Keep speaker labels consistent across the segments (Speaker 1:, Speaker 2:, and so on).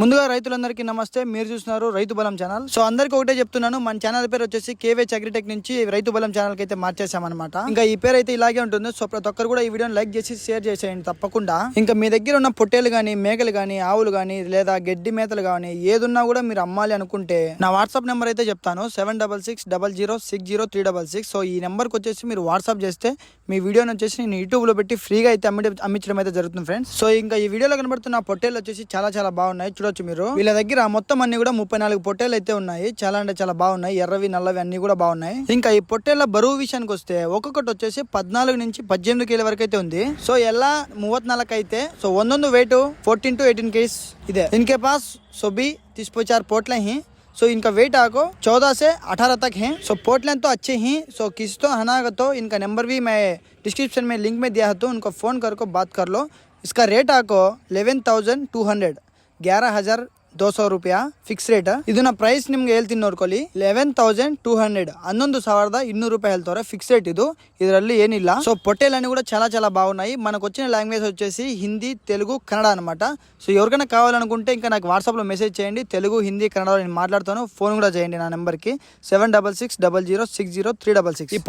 Speaker 1: ముందుగా రైతులందరికీ నమస్తే. మీరు చూస్తున్నారు రైతు బలం ఛానల్. సో అందరికీ ఒకటే చెప్తున్నాను మన ఛానల్ పేరు వచ్చేసి కేవే అగ్రిటెక్ నుంచి రైతు బలం ఛానల్కి అయితే మార్చేసామన్నమాట ఇంకా ఈ పేరు అయితే ఇలాగే ఉంటుంది. సో ప్రతి ఒక్కరు కూడా ఈ వీడియోని లైక్ చేసి షేర్ చేసేయండి తప్పకుండా. ఇంకా మీ దగ్గర ఉన్న పొట్టేలు కానీ మేకలు కానీ ఆవులు కానీ లేదా గడ్డి మేతలు కానీ ఏదున్నా కూడా మీరు అమ్మాలి అనుకుంటే నా వాట్సాప్ నెంబర్ అయితే చెప్తాను. Seven double six double zero six zero three double six. So ఈ నెంబర్కి వచ్చేసి మీరు వాట్సాప్ చేస్తే మీ వీడియోని వచ్చేసి నేను యూట్యూబ్లో పెట్టి ఫ్రీగా అయితే అమ్మి అమ్మించడం అయితే జరుగుతుంది ఫ్రెండ్స్. సో ఇంకా ఈ వీడియోలో కనబడుతున్న పొట్టేలు వచ్చేసి చాలా చాలా బాగున్నాయి. చూడొచ్చు మీరు వీళ్ళ దగ్గర మొత్తం అన్ని కూడా ముప్పై నాలుగు పొట్టేలు అయితే ఉన్నాయి చాలా అంటే చాలా బాగున్నాయి ఎర్రవి నల్లవి అన్ని కూడా బాగున్నాయి ఇంకా ఈ పొట్టేళ్ల బరువు విషయానికి వస్తే ఒక్కొక్కటి వచ్చేసి పద్నాలుగు నుంచి పద్దెనిమిది కేజీల వరకు అయితే ఉంది సో ఎలా మూవత్నాలకు అయితే సో ಒಂದೊಂದು weight fourteen to eighteen case ಇದೆ इनके पास सो भी तीस चार पोटले हैं सो इनका वेट आपको चौदह से अठारह तक है सो पोटलें तो अच्छे ही सो किसी तो हना तो इनका नंबर भी मैं डिस्क्रिप्शन में लिंक में दिया है तो उनको फ़ोन कर को बात कर लो इसका रेट आपको लेवन थाउजेंड टू हंड्रेड ग्यारह हज़ार ದೋ రూపాయ ఫిక్స్ ಫಿಕ್ಸ್ ఇది నా ప్రైస్ ನಿಮ್ಗೆ ಹೇಳ್ತೀನಿ ನೋಡ್ಕೊಳ್ಳಿ ಲೆವೆನ್ ತೌಸಂಡ್ ಟೂ ಹಂಡ್ರೆಡ್ ಹನ್ನೊಂದು ಸಾವಿರದ ಇನ್ನೂರು రూపాయలు వెళ్తారు ఫిక్స్ రేట్ ఇది ఇదరల్లి ఏనిల్ల సో పొట్టేలన్నీ కూడా చాలా చాలా బాగున్నాయి మనకు వచ్చిన లాంగ్వేజ్ వచ్చేసి హిందీ తెలుగు కన్నడ అన్నమాట సో ఎవరికైనా కావాలనుకుంటే ఇంకా నాకు వాట్సాప్లో మెసేజ్ చేయండి తెలుగు హిందీ కన్నడ నేను మాట్లాడుతాను ఫోన్ కూడా చేయండి నా నెంబర్కి seven double six double zero six zero three double six ఈ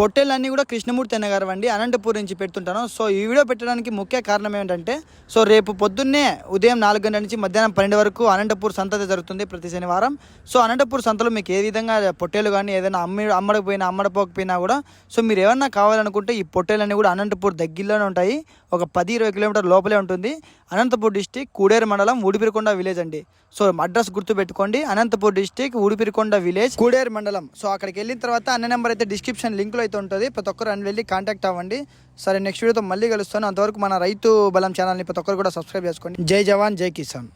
Speaker 1: కూడా కృష్ణమూర్తి అన్న గారు అండి అనంతపూర్ నుంచి పెడుతుంటాను సో ఈ వీడియో పెట్టడానికి ముఖ్య కారణం ఏంటంటే సో రేపు పొద్దున్నే ఉదయం నాలుగు గంటల నుంచి మధ్యాహ్నం పన్నెండు వరకు అనంతపూర్ సంత జరుగుతుంది ప్రతి శనివారం. సో అనంతపూర్ సంతలో మీకు ఏ విధంగా పొట్టేలు కానీ ఏదైనా అమ్మి అమ్మడకపోయినా అమ్మడపోకపోయినా కూడా సో మీరు ఏమన్నా కావాలనుకుంటే ఈ పొట్టేలన్నీ కూడా అనంతపూర్ దగ్గరలోనే ఉంటాయి. ఒక పది ఇరవై కిలోమీటర్ లోపలే ఉంటుంది. అనంతపూర్ డిస్టిక్ కూడేరు మండలం ఊడిపిరికొండ విలేజ్ అండి. సో అడ్రస్ గుర్తు పెట్టుకోండి. అనంతపూర్ డిస్టిక్ ఊడిపిరికొండ విలేజ్ కూడేరు మండలం. సో అక్కడికి వెళ్ళిన తర్వాత అన్న నెంబర్ అయితే డిస్క్రిప్షన్ లింక్లో అయితే ఉంటుంది. ప్రతి ఒక్కరు అని వెళ్ళి కాంటాక్ట్ అవ్వండి. సరే నెక్స్ట్ వీడియోతో మళ్ళీ కలుస్తాను. అంతవరకు మన రైతు బలం ఛానల్ని ప్రతి ఒక్కరు కూడా సబ్స్క్రైబ్ చేసుకోండి. జై జవాన్ జై కిసాన్.